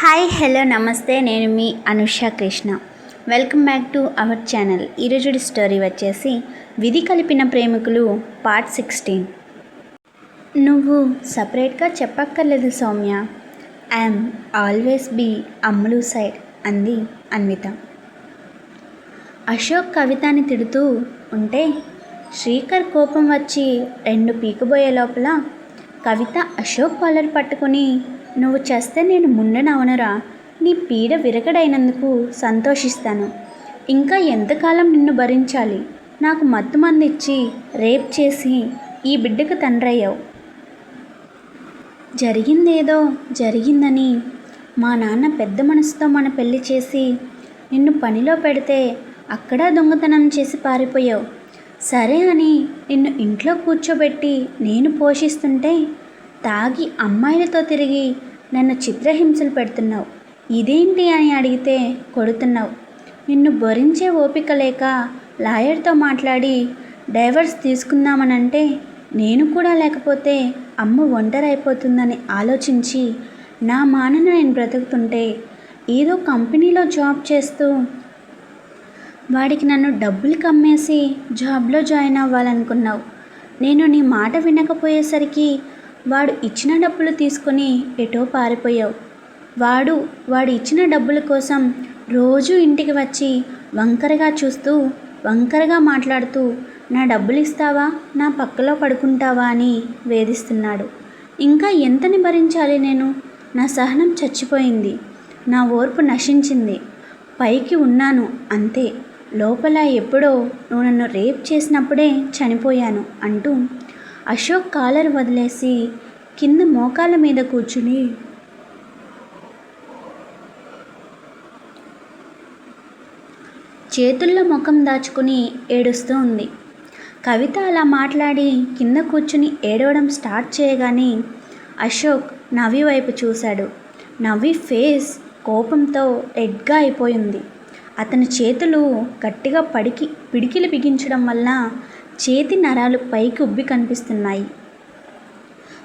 Hi hello నమస్తే. నేను మీ Anusha Krishna. Welcome back to our channel. ఈరోజు స్టోరీ వచ్చేసి విధి కలిపిన ప్రేమికులు పార్ట్ సిక్స్టీన్. నువ్వు సపరేట్గా చెప్పక్కర్లేదు Soumya. I'm always be Ammulu side అంది అన్విత. అశోక్ కవితని తిడుతూ ఉంటే శ్రీకర్ కోపం వచ్చి రెండు పీకబోయే లోపల కవిత అశోక్ కాలర్ పట్టుకుని నువ్వు చేస్తే నేను ముండనవనరా నీ పీడ విరగడైనందుకు సంతోషిస్తాను. ఇంకా ఎంతకాలం నిన్ను భరించాలి? నాకు మత్తు మందిచ్చి రేప్ చేసి ఈ బిడ్డకు తండ్రయ్యావు. జరిగిందేదో జరిగిందని మా నాన్న పెద్ద మనసుతో మన పెళ్ళి చేసి నిన్ను పనిలో పెడితే అక్కడ దొంగతనం చేసి పారిపోయావు. సరే అని నిన్ను ఇంట్లో కూర్చోబెట్టి నేను పోషిస్తుంటే తాగి అమ్మాయిలతో తిరిగి నన్ను చిత్రహింసలు పెడుతున్నావు. ఇదేంటి అని అడిగితే కొడుతున్నావు. నిన్ను భరించే ఓపిక లేక లాయర్తో మాట్లాడి డైవర్స్ తీసుకుందామనంటే నేను కూడా లేకపోతే అమ్మ ఒంటరైపోతుందని ఆలోచించి నా మానన నేను బ్రతుకుతుంటే ఏదో కంపెనీలో జాబ్ చేస్తూ వాడికి నన్ను డబ్బులు కమ్మేసి జాబ్లో జాయిన్ అవ్వాలనుకున్నావు. నేను నీ మాట వినకపోయేసరికి వాడు ఇచ్చిన డబ్బులు తీసుకొని ఎటో పారిపోయావు. వాడు వాడు ఇచ్చిన డబ్బుల కోసం రోజు ఇంటికి వచ్చి వంకరగా చూస్తూ వంకరగా మాట్లాడుతూ నా డబ్బులు ఇస్తావా? నా పక్కలో పడుకుంటావా? అని వేధిస్తున్నాడు. ఇంకా ఎంతని భరించాలి నేను? నా సహనం చచ్చిపోయింది. నా ఓర్పు నశించింది. పైకి ఉన్నాను అంతే. లోపల ఎప్పుడో నువ్వు నన్ను రేప్ చేసినప్పుడే చనిపోయాను అంటూ అశోక్ కాలర్ వదిలేసి కింద మోకాల మీద కూర్చుని చేతుల్లో ముఖం దాచుకుని ఏడుస్తూ ఉంది. కవిత అలా మాట్లాడి కింద కూర్చుని ఏడవడం స్టార్ట్ చేయగానే అశోక్ నవి వైపు చూశాడు. నవి ఫేస్ కోపంతో రెడ్గా అయిపోయింది. అతని చేతులు గట్టిగా పడికి పిడికిలు బిగించడం వల్ల చేతి నరాలు పైకి ఉబ్బి కనిపిస్తున్నాయి.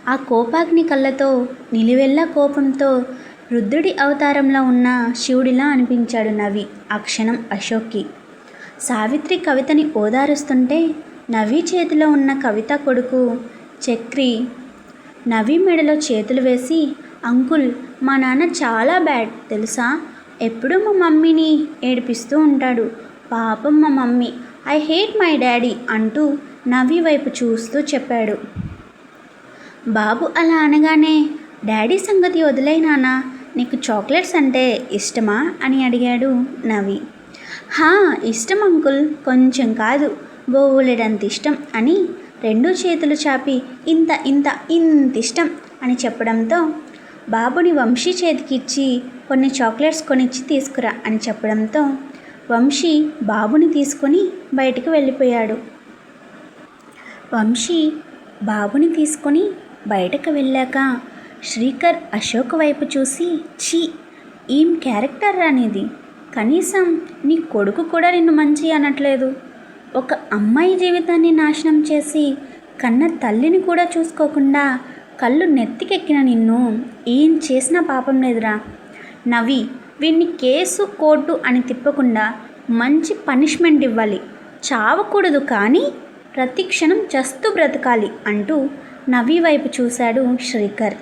ఆ కోపాగ్ని కళ్ళతో నిలువెల్లా కోపంతో రుద్రుడి అవతారంలో ఉన్న శివుడిలా అనిపించాడు నవి ఆ క్షణం అశోక్కి. సావిత్రి కవితని ఓదారుస్తుంటే నవి చేతిలో ఉన్న కవిత కొడుకు చక్రి నవి మెడలో చేతులు వేసి అంకుల్ మా నాన్న చాలా బ్యాడ్ తెలుసా? ఎప్పుడూ మా మమ్మీని ఏడిపిస్తూ ఉంటాడు. పాపం మా mummy. I hate my daddy అంటూ నవి వైపు చూస్తూ చెప్పాడు. బాబు అలా అనగానే డాడీ సంగతి వదిలే నాన్న నీకు చాక్లెట్స్ అంటే ఇష్టమా? అని అడిగాడు నవి హా ఇష్టం అంకుల్ కొంచెం కాదు బోవులేడంత ఇష్టం అని రెండు చేతులు చాపి ఇంత ఇంత ఇంత ఇష్టం అని చెప్పడంతో బాబుని వంశీ చేతికిచ్చి కొన్ని చాక్లెట్స్ కొనిచ్చి తీసుకురా అని చెప్పడంతో వంశీ బాబుని తీసుకొని బయటికి వెళ్ళిపోయాడు. వంశీ బాబుని తీసుకొని బయటకు వెళ్ళాక శ్రీకర్ అశోక్ వైపు చూసి చీ ఏం క్యారెక్టర్ రానిది కనీసం నీ కొడుకు కూడా నిన్ను మంచి అనట్లేదు. ఒక అమ్మాయి జీవితాన్ని నాశనం చేసి కన్న తల్లిని కూడా చూసుకోకుండా కళ్ళు నెత్తికెక్కిన నిన్ను ఏం చేసినా పాపం లేదురా. నవి వీడిని కేసు కోర్టు అని తిప్పకుండా మంచి పనిష్మెంట్ ఇవ్వాలి. చావకూడదు కానీ ప్రతిక్షణం చస్తు చస్తూ బ్రతకాలి అంటూ నవి వైపు చూశాడు శ్రీకర్.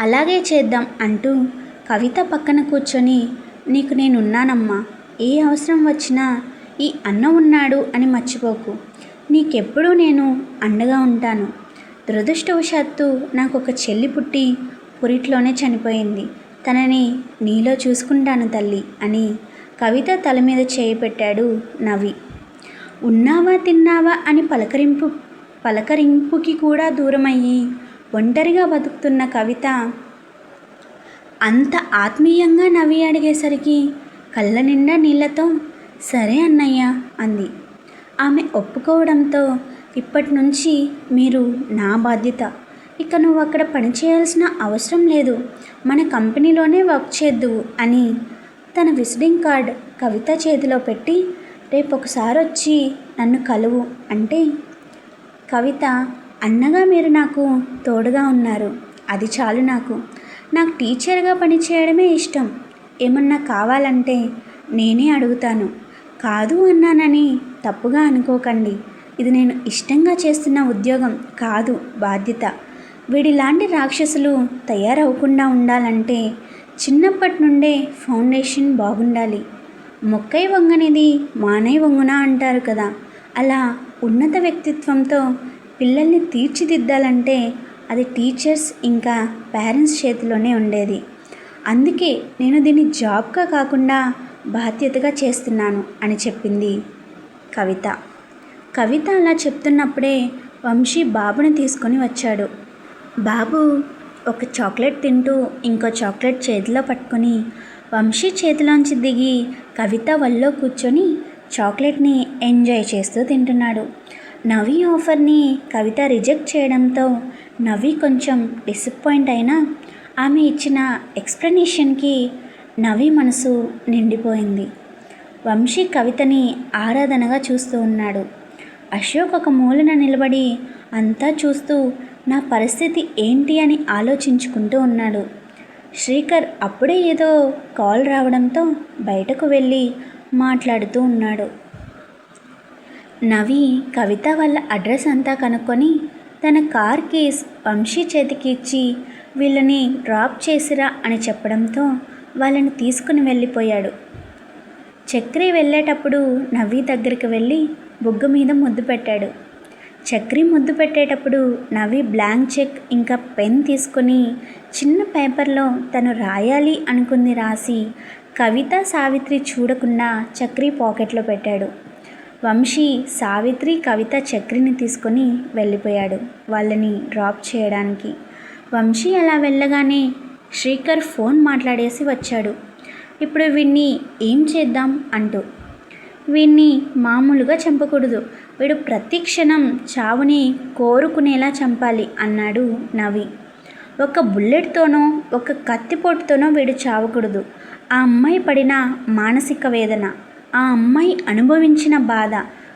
అలాగే చేద్దాం అంటూ కవిత పక్కన కూర్చొని నీకు నేనున్నానమ్మా ఏ అవసరం వచ్చినా ఈ అన్న ఉన్నాడు అని మర్చిపోకు. నీకెప్పుడూ నేను అండగా ఉంటాను. దురదృష్టవశాత్తు నాకు ఒక చెల్లి పుట్టి పురిట్లోనే చనిపోయింది. తనని నీలో చూసుకుంటాను తల్లి అని కవిత తల మీద చేయి పెట్టాడు నవి ఉన్నావా తిన్నావా అని పలకరింపు పలకరింపుకి కూడా దూరమయ్యి ఒంటరిగా బతుకుతున్న కవిత అంత ఆత్మీయంగా నవి అడిగేసరికి కళ్ళ నిండా నీళ్ళతో సరే అన్నయ్య అంది. ఆమె ఒప్పుకోవడంతో ఇప్పటి నుంచి మీరు నా బాధ్యత. ఇక నువ్వు అక్కడ పనిచేయాల్సిన అవసరం లేదు. మన కంపెనీలోనే వర్క్ చేద్దువు అని తన విజిటింగ్ కార్డ్ కవిత చేతిలో పెట్టి రేపు ఒకసారి వచ్చి నన్ను కలువు అంటే కవిత అన్నగా మీరు నాకు తోడుగా ఉన్నారు. అది చాలు నాకు. నాకు టీచర్గా పనిచేయడమే ఇష్టం. ఏమన్నా కావాలంటే నేనే అడుగుతాను. కాదు అన్నానని తప్పుగా అనుకోకండి. ఇది నేను ఇష్టంగా చేస్తున్న ఉద్యోగం కాదు బాధ్యత. వీడిలాంటి రాక్షసులు తయారవకుండా ఉండాలంటే చిన్నప్పటి నుండే ఫౌండేషన్ బాగుండాలి. మొక్కై వంగనిది మానై వంగున అంటారు కదా. అలా ఉన్నత వ్యక్తిత్వంతో పిల్లల్ని తీర్చిదిద్దాలంటే అది టీచర్స్ ఇంకా పేరెంట్స్ చేతిలోనే ఉండేది. అందుకే నేను దీన్ని జాబ్గా కాకుండా బాధ్యతగా చేస్తున్నాను అని చెప్పింది కవిత. కవిత అలా చెప్తున్నప్పుడే వంశీ బాబుని తీసుకొని వచ్చాడు. బాబు ఒక చాక్లెట్ తింటూ ఇంకో చాక్లెట్ చేతిలో పట్టుకొని వంశీ చేతిలోంచి దిగి కవిత వల్లో కూర్చొని చాక్లెట్ని ఎంజాయ్ చేస్తూ తింటున్నాడు. నవి ఆఫర్ని కవిత రిజెక్ట్ చేయడంతో నవి కొంచెం డిసప్పాయింట్ అయినా ఆమె ఇచ్చిన ఎక్స్ప్లెనేషన్కి నవి మనసు నిండిపోయింది. వంశీ కవితని ఆరాధనగా చూస్తూ ఉన్నాడు. అశోక్ ఒక మూలన నిలబడి అంతా చూస్తూ నా పరిస్థితి ఏంటి అని ఆలోచించుకుంటూ ఉన్నాడు. శ్రీకర్ అప్పుడే ఏదో కాల్ రావడంతో బయటకు వెళ్ళి మాట్లాడుతూ ఉన్నాడు. నవి కవిత వాళ్ళ అడ్రస్ అంతా కనుక్కొని తన కార్ కీస్ వంశీ చేతికి ఇచ్చి వీళ్ళని డ్రాప్ చేసిరా అని చెప్పడంతో వాళ్ళని తీసుకుని వెళ్ళిపోయాడు. చక్రి వెళ్ళేటప్పుడు నవ్వి దగ్గరికి వెళ్ళి బుగ్గ మీద ముద్దు పెట్టాడు. చక్రి ముద్దు పెట్టేటప్పుడు నవి బ్లాంక్ చెక్ ఇంకా పెన్ తీసుకొని చిన్న పేపర్లో తను రాయాలి అనుకుంది రాసి కవిత సావిత్రి చూడకుండా చక్రి పాకెట్లో పెట్టాడు. వంశీ సావిత్రి కవిత చక్రిని తీసుకొని వెళ్ళిపోయాడు వాళ్ళని డ్రాప్ చేయడానికి. వంశీ అలా వెళ్ళగానే శ్రీకర్ ఫోన్ మాట్లాడేసి వచ్చాడు. ఇప్పుడు వీణ్ణి ఏం చేద్దాం అంటూ. వీణ్ణి మామూలుగా చంపకూడదు వీడు ప్రతి క్షణం చావుని కోరుకునేలా చంపాలి అన్నాడు నవి. ఒక బుల్లెట్తోనో ఒక కత్తిపోటుతోనో వీడు చావకూడదు. ఆ అమ్మాయి పడిన మానసిక వేదన ఆ అమ్మాయి అనుభవించిన బాధ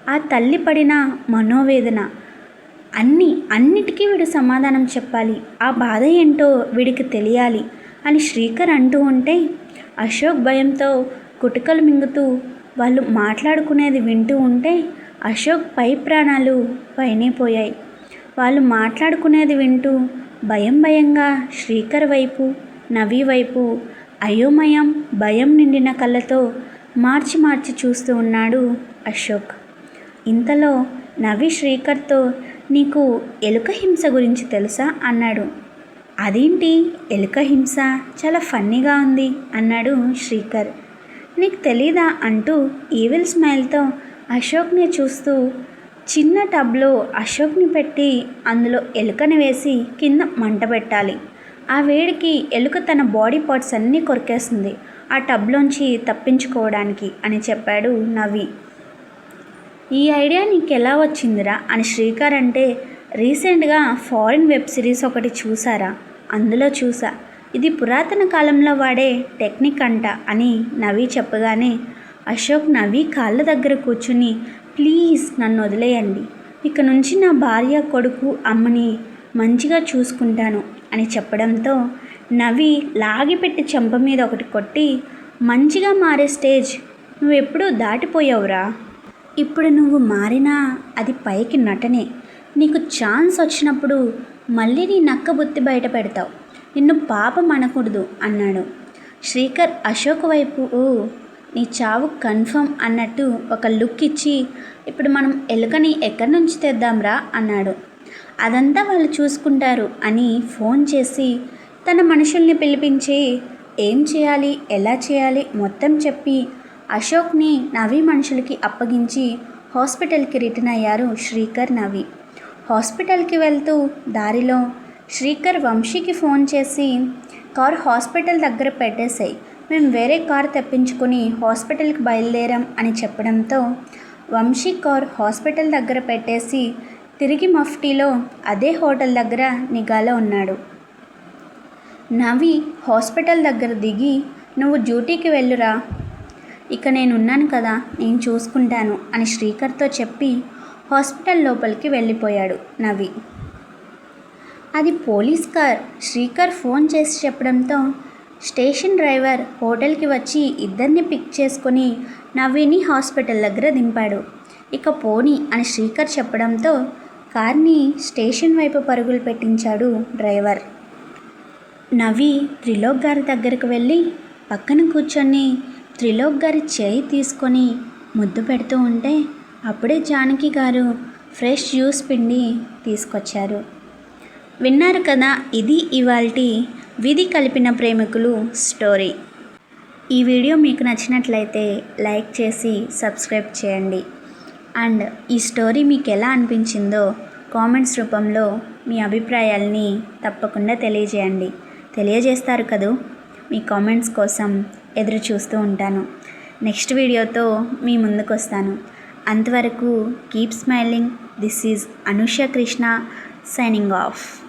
ఆ తల్లి పడిన మనోవేదన అన్ని అన్నిటికీ వీడు సమాధానం చెప్పాలి. ఆ బాధ ఏంటో వీడికి తెలియాలి అని శ్రీకర్ అంటూ ఉంటే అశోక్ భయంతో కుటుకలు మింగుతూ వాళ్ళు మాట్లాడుకునేది వింటూ ఉంటే అశోక్ పై ప్రాణాలు పైనే పోయాయి. వాళ్ళు మాట్లాడుకునేది వింటూ భయం భయంగా శ్రీకర్ వైపు నవి వైపు అయోమయం భయం నిండిన కళ్ళతో మార్చి మార్చి చూస్తూ ఉన్నాడు అశోక్. ఇంతలో నవి శ్రీకర్తో నీకు ఎలుక హింస గురించి తెలుసా? అన్నాడు. అదేంటి? ఎలుక హింస? చాలా ఫన్నీగా ఉంది అన్నాడు శ్రీకర్. నీకు తెలీదా? అంటూ ఈవిల్ స్మైల్తో అశోక్ని చూస్తూ చిన్న టబ్లో అశోక్ని పెట్టి అందులో ఎలుకని వేసి కింద మంట పెట్టాలి. ఆ వేడికి ఎలుక తన బాడీ పార్ట్స్ అన్నీ కొరికేస్తుంది. ఆ టబ్లోంచి తప్పించుకోవడానికి అని చెప్పాడు నవి ఈ ఐడియా నీకు ఎలా వచ్చిందిరా అని శ్రీకర్ అంటే రీసెంట్గా ఫారిన్ వెబ్ సిరీస్ ఒకటి చూసారా? అందులో చూసా. ఇది పురాతన కాలంలో వాడే టెక్నిక్ అంట అని నవి చెప్పగానే అశోక్ నవి కాళ్ళ దగ్గర కూర్చుని ప్లీజ్ నన్ను వదిలేయండి. ఇక నుంచి నా భార్య కొడుకు అమ్మని మంచిగా చూసుకుంటాను అని చెప్పడంతో నవి లాగిపెట్టి చెంప మీద ఒకటి కొట్టి మంచిగా మారే స్టేజ్. నువ్వెప్పుడూ దాటిపోయావురా. ఇప్పుడు నువ్వు మారినా అది పైకి నటనే. నీకు ఛాన్స్ వచ్చినప్పుడు మళ్ళీ నీ నక్క బుత్తి బయట పెడతావు. నిన్ను పాపం అనకూడదు అన్నాడు. శ్రీకర్ అశోక్ వైపు "ఓ, నీ చావు కన్ఫర్మ్ అన్నట్టు ఒక లుక్ ఇచ్చి ఇప్పుడు మనం ఎలుకని ఎక్కడి నుంచి తెద్దాంరా? అన్నాడు. అదంతా వాళ్ళు చూసుకుంటారు అని ఫోన్ చేసి తన మనుషుల్ని పిలిపించి ఏం చేయాలి? ఎలా చేయాలి? మొత్తం చెప్పి అశోక్ని నవి మనుషులకి అప్పగించి హాస్పిటల్కి రిటర్న్ అయ్యారు శ్రీకర్ నవి. హాస్పిటల్కి వెళ్తూ దారిలో శ్రీకర్ వంశీకి ఫోన్ చేసి కార్ హాస్పిటల్ దగ్గర పెట్టేశాయి మేము వేరే కార్ తెప్పించుకొని హాస్పిటల్కి బయలుదేరాం అని చెప్పడంతో వంశీ కార్ హాస్పిటల్ దగ్గర పెట్టేసి తిరిగి మఫ్టీలో అదే హోటల్ దగ్గర నిఘాలో ఉన్నాడు. నవి హాస్పిటల్ దగ్గర దిగి నువ్వు డ్యూటీకి వెళ్ళురా. ఇక నేను ఉన్నాను కదా నేను చూసుకుంటాను అని శ్రీకర్తో చెప్పి హాస్పిటల్ లోపలికి వెళ్ళిపోయాడు నవి అది పోలీస్ కార్. శ్రీకర్ ఫోన్ చేసి చెప్పడంతో స్టేషన్ డ్రైవర్ హోటల్కి వచ్చి ఇద్దరిని పిక్ చేసుకొని నవీని హాస్పిటల్ దగ్గర దింపాడు. ఇక పోని అని శ్రీకర్ చెప్పడంతో కార్ని స్టేషన్ వైపు పరుగులు పెట్టించాడు డ్రైవర్. నవి త్రిలోక్ గారి దగ్గరకు వెళ్ళి పక్కన కూర్చొని త్రిలోక్ గారి చేయి తీసుకొని ముద్దు పెడుతూ ఉంటే అప్పుడే జానకి గారు ఫ్రెష్ జ్యూస్ పిండి తీసుకొచ్చారు. విన్నారు కదా ఇది ఇవాల్టి విధి కలిపిన ప్రేమికులు స్టోరీ. ఈ వీడియో మీకు నచ్చినట్లయితే లైక్ చేసి సబ్స్క్రైబ్ చేయండి. అండ్ ఈ స్టోరీ మీకు ఎలా అనిపించిందో కామెంట్స్ రూపంలో మీ అభిప్రాయాల్ని తప్పకుండా తెలియజేయండి. తెలియజేస్తారు కదూ? మీ కామెంట్స్ కోసం ఎదురు చూస్తూ ఉంటాను. నెక్స్ట్ వీడియోతో మీ ముందుకు వస్తాను అంతవరకు keep smiling. This is Anusha Krishna signing off.